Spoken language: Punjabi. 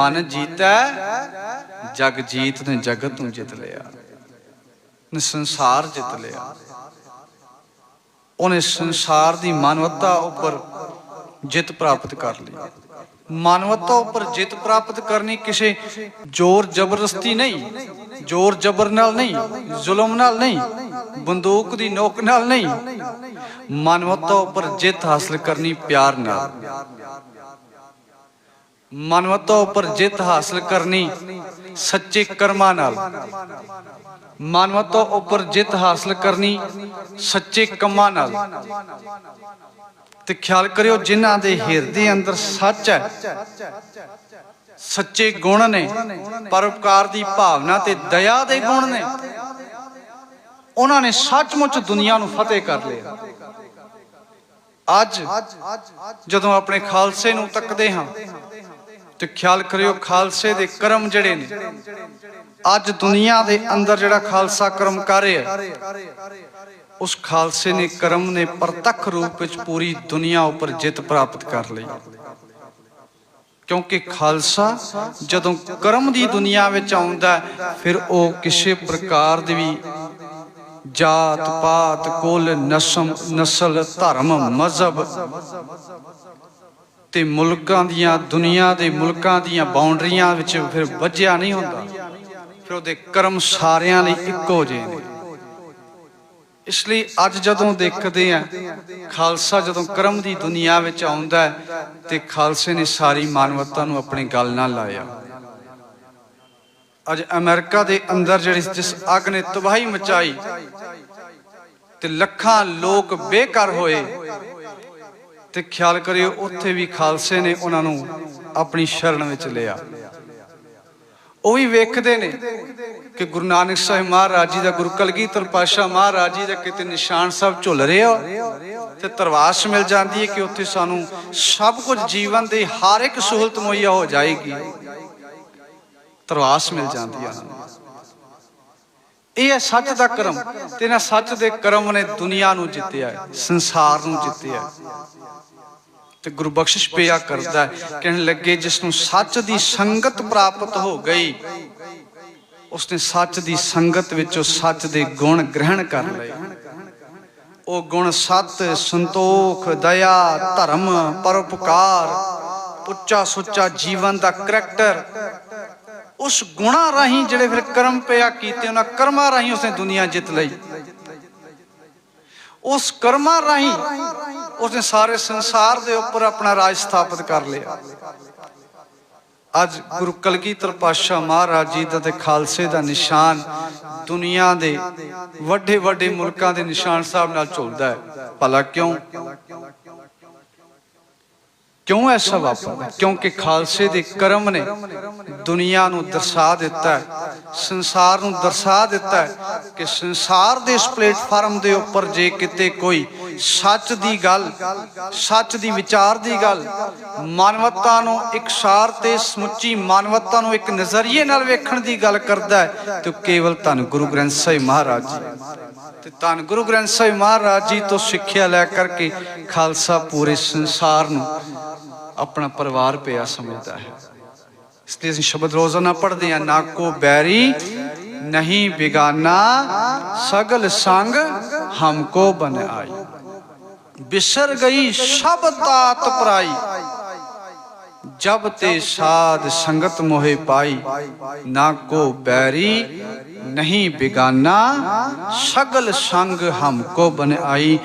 ਮਨ ਜੀਤੈ, ਜਗ ਜੀਤ ਨੇ ਜਗਤ ਨੂੰ ਜਿੱਤ ਲਿਆ। ਨੇ ਸੰਸਾਰ ਜਿੱਤ ਲਿਆ। ਉਹਨੇ ਸੰਸਾਰ ਦੀ ਮਾਨਵਤਾ ਉੱਪਰ ਜਿੱਤ ਪ੍ਰਾਪਤ ਕਰ ਲਈ। ਮਾਨਵਤਾ ਉੱਪਰ ਜਿੱਤ ਪ੍ਰਾਪਤ ਕਰਨੀ ਕਿਸੇ ਜ਼ੋਰ ਜ਼ਬਰਦਸਤੀ ਨਹੀਂ, ਜ਼ੋਰ ਜ਼ਬਰ ਨਾਲ ਨਹੀਂ, ਜ਼ੁਲਮ ਨਾਲ ਨਹੀਂ, ਬੰਦੂਕ ਦੀ ਨੋਕ ਨਾਲ ਨਹੀਂ। ਮਾਨਵਤਾ ਉੱਪਰ ਜਿੱਤ ਹਾਸਲ ਕਰਨੀ ਪਿਆਰ ਨਾਲ। ਮਾਨਵਤਾ ਉੱਪਰ ਜਿੱਤ ਹਾਸਲ ਕਰਨੀ ਸੱਚੇ ਕਰਮਾਂ ਨਾਲ। ਮਾਨਵਤਾ ਉੱਪਰ ਜਿੱਤ ਹਾਸਲ ਕਰਨੀ ਸੱਚੇ ਕੰਮਾਂ ਨਾਲ। ਤੇ ਖਿਆਲ ਕਰਿਓ, ਜਿਨ੍ਹਾਂ ਦੇ ਹਿਰਦੇ ਅੰਦਰ ਸੱਚ ਹੈ, ਸੱਚੇ ਗੁਣ ਨੇ, ਪਰਉਪਕਾਰ ਦੀ ਭਾਵਨਾ ਤੇ ਦਇਆ ਦੇ ਗੁਣ ਨੇ, ਉਹਨਾਂ ਨੇ ਸੱਚਮੁੱਚ ਦੁਨੀਆ ਨੂੰ ਫਤਿਹ ਕਰ ਲਿਆ। ਅੱਜ ਜਦੋਂ ਆਪਣੇ ਖਾਲਸੇ ਨੂੰ ਤੱਕਦੇ ਹਾਂ ਤੇ ਖਿਆਲ ਕਰਿਓ ਖਾਲਸੇ ਦੇ ਕਰਮ ਜਿਹੜੇ ਨੇ। ਅੱਜ ਦੁਨੀਆ ਦੇ ਅੰਦਰ ਜਿਹੜਾ ਖਾਲਸਾ ਕਰਮ ਕਰ ਰਿਹਾ ਉਸ ਖਾਲਸੇ ਨੇ ਕਰਮ ਨੇ ਪ੍ਰਤੱਖ ਰੂਪ ਵਿੱਚ ਪੂਰੀ ਦੁਨੀਆ ਉੱਪਰ ਜਿੱਤ ਪ੍ਰਾਪਤ ਕਰ ਲਈ। ਕਿਉਂਕਿ ਖਾਲਸਾ ਜਦੋਂ ਕਰਮ ਦੀ ਦੁਨੀਆ ਵਿੱਚ ਆਉਂਦਾ ਹੈ, ਫਿਰ ਉਹ ਕਿਸੇ ਪ੍ਰਕਾਰ ਦੀ ਵੀ ਜਾਤ ਪਾਤ ਕੁਲ ਨਸਮ ਨਸਲ ਧਰਮ ਮਜ਼ਹਬ ਤੇ ਮੁਲਕਾਂ ਦੀਆਂ, ਦੁਨੀਆ ਦੇ ਮੁਲਕਾਂ ਦੀਆਂ ਬਾਉਂਡਰੀਆਂ ਵਿੱਚ ਫਿਰ ਵੱਜਿਆ ਨਹੀਂ ਹੁੰਦਾ। ਫਿਰ ਉਹਦੇ ਕਰਮ ਸਾਰਿਆਂ ਲਈ ਇੱਕੋ ਜਿਹੇ ਨੇ। ਇਸ ਲਈ ਅੱਜ ਜਦੋਂ ਦੇਖਦੇ ਆ, ਖਾਲਸਾ ਜਦੋਂ ਕਰਮ ਦੀ ਦੁਨੀਆ ਵਿੱਚ ਆਉਂਦਾ ਹੈ, ਤੇ ਖਾਲਸੇ ਨੇ ਸਾਰੀ ਮਾਨਵਤਾ ਨੂੰ ਆਪਣੀ ਗੱਲ ਨਾਲ ਲਾਇਆ। ਅੱਜ ਅਮਰੀਕਾ ਦੇ ਅੰਦਰ ਜਿਹੜੀ ਜਿਸ ਅੱਗ ਨੇ ਤਬਾਹੀ ਮਚਾਈ, ਤੇ ਲੱਖਾਂ ਲੋਕ ਬੇਘਰ ਹੋਏ ਤੇ ਖਿਆਲ ਕਰਿਓ, ਉੱਥੇ ਵੀ ਖਾਲਸੇ ਨੇ ਉਹਨਾਂ ਨੂੰ ਆਪਣੀ ਸ਼ਰਨ ਵਿੱਚ ਲਿਆ। ਉਹ ਵੀ ਵੇਖਦੇ ਨੇ ਕਿ ਗੁਰੂ ਨਾਨਕ ਸਾਹਿਬ ਮਹਾਰਾਜ ਜੀ ਦਾ ਗੁਰੂ ਕਲਗੀਧਰ ਪਾਸ਼ਾ ਮਹਾਰਾਜ ਜੀ ਦਾ ਕਿਤੇ ਨਿਸ਼ਾਨ ਸਾਹਿਬ ਝੁੱਲ ਰਿਹਾ ਤੇ ਤਰਵਾਸ ਮਿਲ ਜਾਂਦੀ ਹੈ ਕਿ ਉੱਥੇ ਸਾਨੂੰ ਸਭ ਕੁਝ ਜੀਵਨ ਦੀ ਹਰ ਇੱਕ ਸਹੂਲਤ ਮੁਹੱਈਆ ਹੋ ਜਾਏਗੀ। ਤਰਵਾਸ ਮਿਲ ਜਾਂਦੀ ਹੈ। ਇਹ ਹੈ ਸੱਚ ਦਾ ਕਰਮ। ਤੇ ਨਾ ਸੱਚ ਦੇ ਕਰਮ ਨੇ ਦੁਨੀਆ ਨੂੰ ਜਿੱਤਿਆ ਸੰਸਾਰ ਨੂੰ ਜਿੱਤਿਆ ਤੇ ਗੁਰੂ ਬਖਸ਼ਿਸ਼ ਪਿਆ ਕਰਦਾ ਕਹਿਣ ਲੱਗੇ ਜਿਸ ਨੂੰ ਸੱਚ ਦੀ ਸੰਗਤ ਪ੍ਰਾਪਤ ਹੋ ਗਈ ਉਸਨੇ ਸੱਚ ਦੀ ਸੰਗਤ ਵਿੱਚੋਂ ਸੱਚ ਦੇ ਗੁਣ ਗ੍ਰਹਿਣ ਕਰ ਲਏ। ਉਹ ਗੁਣ ਸਤ, ਸੰਤੋਖ, ਦਇਆ, ਧਰਮ, ਪਰਉਪਕਾਰ ਉੱਚਾ ਸੁੱਚਾ ਜੀਵਨ ਦਾ ਕਰੈਕਟਰ ਉਸ ਗੁਣਾ ਰਾਹੀਂ ਜਿਹੜੇ ਫਿਰ ਕਰਮ ਪਿਆ ਕੀਤੇ, ਉਹਨਾਂ ਕਰਮਾਂ ਰਾਹੀਂ ਉਸਨੇ ਦੁਨੀਆ ਜਿੱਤ ਲਈ। ਉਸ ਕਰਮਾਂ ਰਾਹੀਂ ਉਸਨੇ ਸਾਰੇ ਸੰਸਾਰ ਦੇ ਉੱਪਰ ਆਪਣਾ ਰਾਜ ਸਥਾਪਿਤ ਕਰ ਲਿਆ। ਅੱਜ ਗੁਰੂ ਕਲਗੀਧਰ ਪਾਤਸ਼ਾਹ ਮਹਾਰਾਜ ਜੀ ਦਾ ਤੇ ਖਾਲਸੇ ਦਾ ਨਿਸ਼ਾਨ ਦੁਨੀਆ ਦੇ ਵੱਡੇ ਵੱਡੇ ਮੁਲਕਾਂ ਦੇ ਨਿਸ਼ਾਨ ਸਾਹਿਬ ਨਾਲ ਝੁਲਦਾ ਹੈ। ਭਲਾ ਕਿਉਂ? ਕਿਉਂ ਐਸਾ ਵਾਪਰਦਾ? ਕਿਉਂਕਿ ਖਾਲਸੇ ਦੇ ਕਰਮ ਨੇ ਦੁਨੀਆ ਨੂੰ ਦਰਸਾ ਦਿੱਤਾ ਹੈ, ਸੰਸਾਰ ਨੂੰ ਦਰਸਾ ਦਿੱਤਾ ਹੈ ਕਿ ਸੰਸਾਰ ਦੇ ਇਸ ਪਲੇਟਫਾਰਮ ਦੇ ਉੱਪਰ ਜੇ ਕਿਤੇ ਕੋਈ ਸੱਚ ਦੀ ਗੱਲ, ਸੱਚ ਦੀ ਵਿਚਾਰ ਦੀ ਗੱਲ, ਮਾਨਵਤਾ ਨੂੰ ਇਕਸਾਰ ਤੇ ਸਮੁੱਚੀ ਮਾਨਵਤਾ ਨੂੰ ਇੱਕ ਨਜ਼ਰੀਏ ਨਾਲ ਵੇਖਣ ਦੀ ਗੱਲ ਕਰਦਾ ਹੈ, ਤੇ ਕੇਵਲ ਧੰਨ ਗੁਰੂ ਗ੍ਰੰਥ ਸਾਹਿਬ ਮਹਾਰਾਜ ਜੀ। ਤੇ ਧੰਨ ਗੁਰੂ ਗ੍ਰੰਥ ਸਾਹਿਬ ਮਹਾਰਾਜ ਜੀ ਤੋਂ ਸਿੱਖਿਆ ਲੈ ਕਰਕੇ ਖਾਲਸਾ ਪੂਰੇ ਸੰਸਾਰ ਨੂੰ ਆਪਣਾ ਪਰਿਵਾਰ ਪਿਆ ਸਮਝਦਾ ਹੈ। ਇਸ ਲਈ ਅਸੀਂ ਸ਼ਬਦ ਰੋਜ਼ਾਨਾ ਪੜ੍ਹਦੇ ਹਾਂ, ਨਾ ਕੋ ਬੈਰੀ, ਨਹੀਂ ਬਿਗਾਨਾ, ਸਗਲ ਸੰਗ ਹਮਕੋ ਬਨ ਆਈ ਬਿਸਰ ਗਈ ਸਭ ਤਾਤ ਪਰਾਈ, ਜਬ ਤੇ ਸਾਧ ਸੰਗਤ ਮੋਹਿ ਪਾਈ। ਨਾ ਕੋ ਬੈਰੀ, ਨਹੀਂ ਬਿਗਾਨਾ, ਸਗਲ ਸੰਗ ਹਮਕੋ ਬਨ ਆਈ